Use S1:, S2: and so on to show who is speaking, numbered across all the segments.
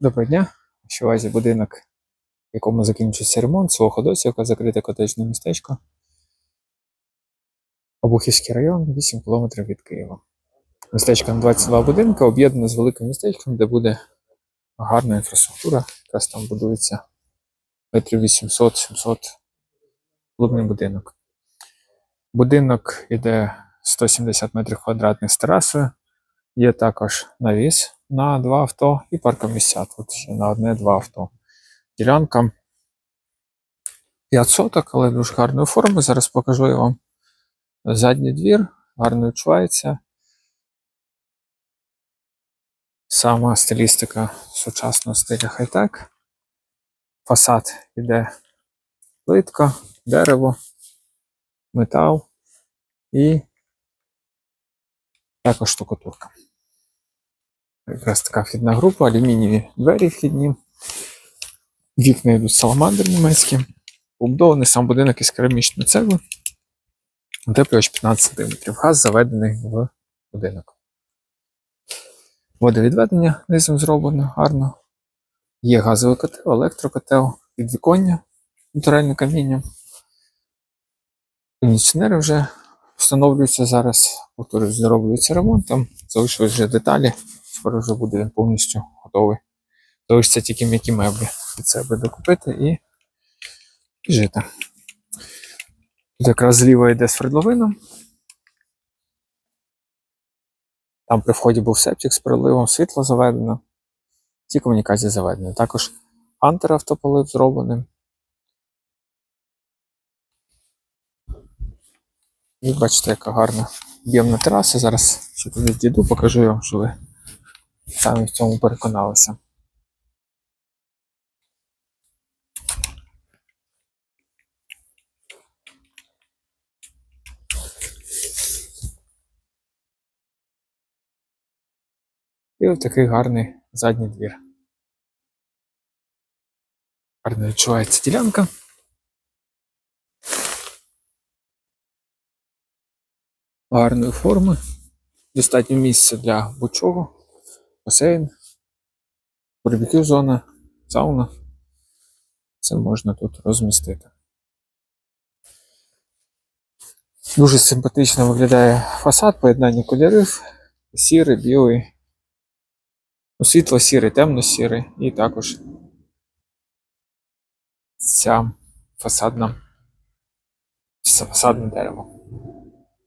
S1: Доброго дня. Що увазі будинок, в якому закінчується ремонт, свого Ходосівка, закрите котеджне містечко. Обухівський район, 8 км від Києва. Містечко на 22 будинки, об'єднане з великим містечком, де буде гарна інфраструктура. Якраз там будується метрів 800-700 клубний будинок. Будинок іде 170 метрів квадратних з терасою. Є також навіс на два авто і паркомісця. Тут ще на одне-два авто. Ділянка 5 соток, але дуже гарної форми. Зараз покажу я вам задній двір, гарно відчувається. Сама стилістика сучасного стиля хай-тек. Фасад іде плитка, дерево, метал і також штукатурка. Якраз така вхідна група, алюмінієві двері вхідні. Вікна йдуть саламандр німецькі. Побудований сам будинок із керамічної цегли. Утеплювач 15 см. Газ заведений в будинок. Водовідведення низом зроблено гарно. Є газовий котел, електрокотел, підвіконня натуральне каміння. Кондиціонери вже встановлюються зараз, повторюю, зроблюється ремонт, там залишились вже деталі. Скоро вже буде він повністю готовий. Залишиться тільки м'які меблі під себе докупити і, і жити. Тут якраз зліва йде свердловина. Там при вході був септик з приливом, світло заведено. Ці комунікації заведені. Також антиавтополив зроблений. І бачите, яка гарна об'ємна тераса. Зараз ще туди діду, покажу вам, що ви самі в цьому переконалися. І ось такий гарний задній двір. Гарно відчувається ділянка. Гарної форми. Достатньо місця для будь-чого. Басейн, барбекю зона, сауна. Це можна тут розмістити. Дуже симпатично виглядає фасад, поєднання кольорів. Сірий, білий, ну, світло-сірий, темно-сірий і також ця фасадна, фасадне дерево.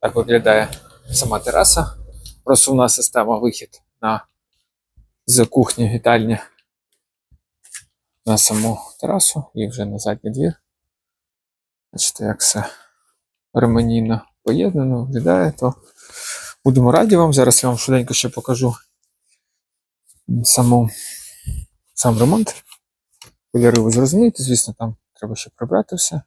S1: Так виглядає сама тераса. Просувна система вихід на з кухні вітальні на саму терасу і вже на задній двір. Бачите, як все гармонійно поєднано виглядає, то будемо раді вам. Зараз я вам швиденько ще покажу саму, сам ремонт. Кольори ви зрозумієте, звісно, там треба ще прибрати все.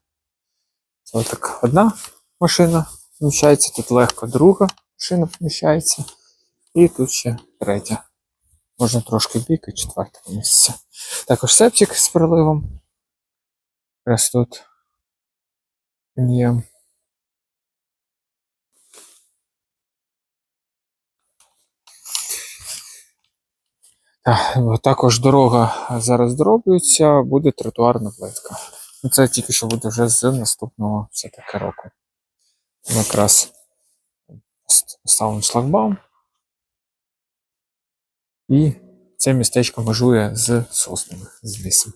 S1: Це отак одна машина поміщається, тут легко друга машина поміщається. І тут ще третя. Можна трошки бік і четверте місце. Також септик з приливом. Якраз тут є. Також дорога зараз дроблюється, буде тротуарна плитка. Ну, Це тільки що буде вже з наступного все таки року. Якраз ставимо шлагбаум. І це містечко межує з соснами, з лісом.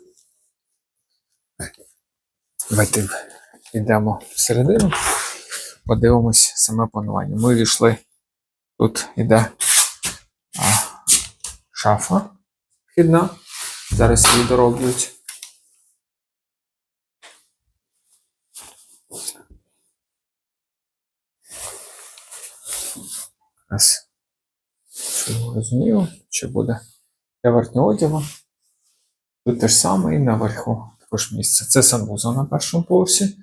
S1: Давайте йдемо всередину, подивимось саме планування. Ми війшли, тут іде а, шафа вхідна. Зараз її дороблюють. Раз. Розуміли, чи буде для верхнього одягу. Тут те ж саме і наверху також місце. Це санвузол на першому поверсі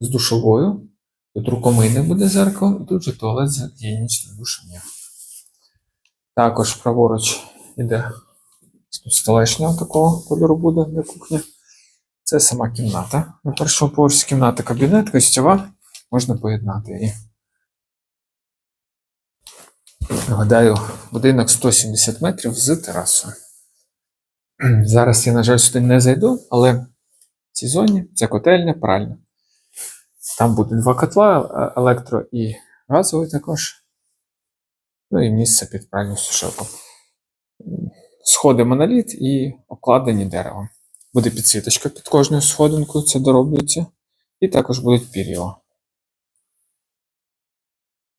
S1: з душовою. Тут рукомийне буде зеркало, і тут же туалет з гігієнічним душем. Також праворуч іде тут столешня такого кольору буде для кухні. Це сама кімната. На першому поверсі кімната кабінет, гостьова. Можна поєднати її. Нагадаю, будинок 170 метрів з терасою. Зараз я, на жаль, сюди не зайду, але в цій зоні це котельня, пральня. Там буде два котла, е, електро і газовий також. Ну і місце під пральну сушилку. Сходи моноліт і обкладені деревом. Буде підсвіточка під кожною сходинкою, це дороблюється. І також будуть пір'я.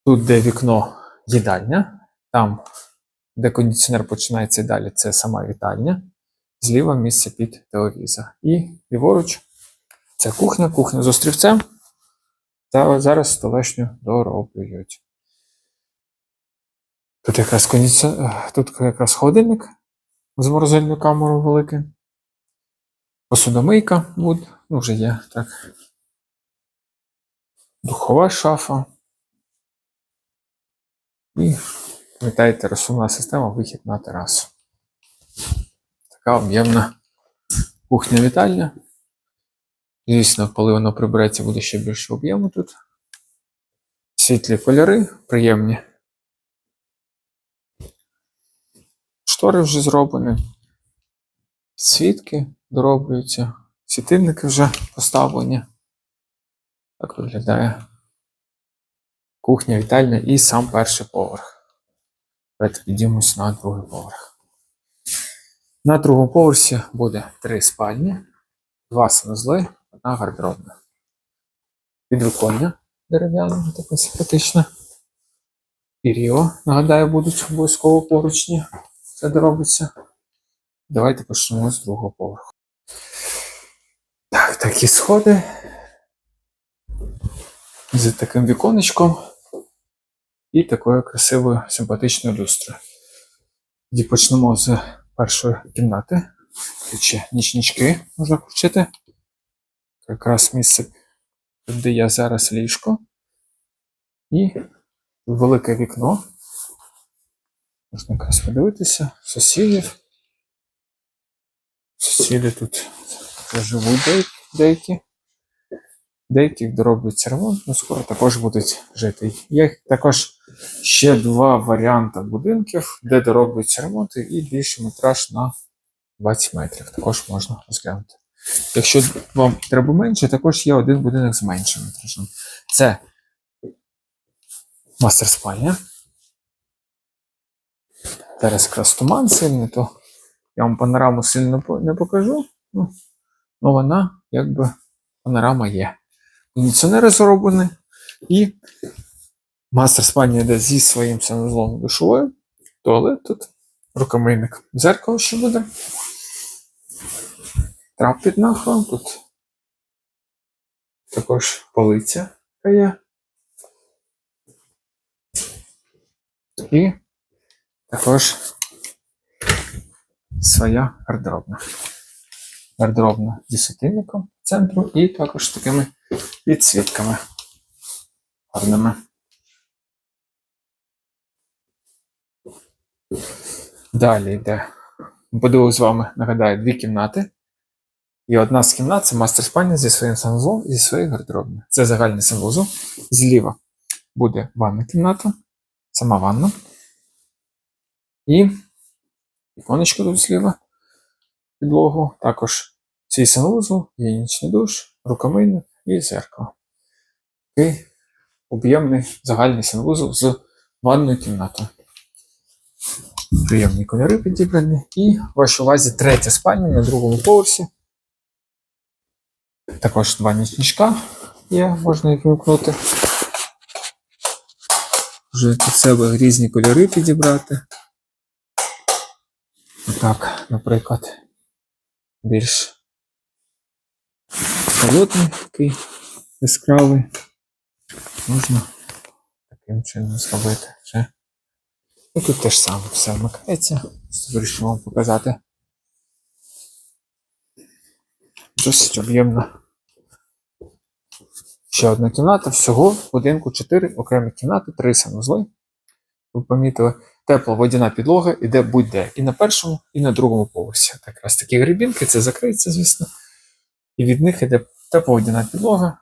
S1: Тут, де вікно їдальня, там, де кондиціонер починається і далі, це сама вітальня. Зліва місце під телевізор. І ліворуч це кухня, кухня з острівцем. Та зараз столешню дороблюють. Тут якраз кондиці... тут якраз холодильник з морозильною камерою великий. Посудомийка ну вже є так. Духова шафа. І, пам'ятаєте, розсувна система вихід на терасу. Така об'ємна кухня-вітальня. Звісно, коли воно прибереться, буде ще більше об'єму тут. Світлі кольори, приємні. Штори вже зроблені. Світки дороблюються. Світильники вже поставлені. Так виглядає кухня, вітальня і сам перший поверх. Давайте підіймемось на другий поверх. На другому поверсі буде три спальні, два санузли, одна гардеробна. Підвиконня дерев'яне, таке симпатичне. Пір'йо, нагадаю, будуть обов'язково поручні. Це доробиться. Давайте почнемо з другого поверху. Так, такі сходи. З таким віконечком і такою красивою симпатичною люстрою. Тоді почнемо з першої кімнати. Тут ще можна включити. Якраз місце, де я зараз ліжко. І велике вікно. Можна якраз подивитися. Сусідів. Сусіди тут живуть де- деякі. Деяких доробляться ремонт, ну скоро також будуть жити. Є також ще два варіанти будинків, де дороблюються ремонти, і більший метраж на 20 метрів. Також можна розглянути. Якщо вам треба менше, також є один будинок з меншим метражем. Це мастер спальня. Зараз якраз туман сильний, то я вам панораму сильно не покажу. Ну, ну вона якби панорама є. Кондиціонери зроблені. І мастер спальня йде зі своїм санузлом душовою. Туалет тут, рукомийник. Зеркало ще буде. Трап під нахилом. Тут також полиця є. І також своя гардеробна. Гардеробна зі світильником центру і також такими підсвітками гарними. Далі йде. Буду з вами, нагадаю, дві кімнати. І одна з кімнат це мастер спальня зі своїм санвузлом і зі своєю гардеробною. Це загальний санвузол. Зліва буде ванна кімната, сама ванна. І віконечко тут зліва підлогу. Також свій санвузол, гігієнічний душ, рукомийник і зеркало. І об'ємний загальний санвузол з ванною кімнатою. Приємні кольори підібрані. І в вашій увазі третя спальня на другому поверсі. Також два нічничка є, можна їх вимкнути. Вже під себе різні кольори підібрати. Отак, наприклад, більш холодний такий яскравий. Можна таким чином зробити. І тут теж саме все вмикається. Вирішив вам показати. Досить об'ємна. Ще одна кімната. Всього в будинку 4 окремі кімнати, 3 санузли. Ви помітили, тепла водяна підлога іде будь-де. І на першому, і на другому поверсі. Так, якраз такі грибінки, це закриється, звісно. І від них іде тепла водяна підлога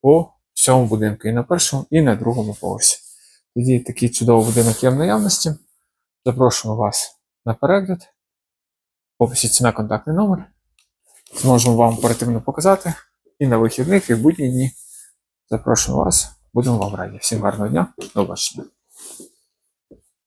S1: по всьому будинку. І на першому, і на другому поверсі. Тоді такий чудовий будинок є в наявності. Запрошуємо вас на перегляд. В описі ціна контактний номер. Зможемо вам оперативно показати. І на вихідних, і в будні дні. Запрошуємо вас. Будемо вам раді. Всім гарного дня. До побачення.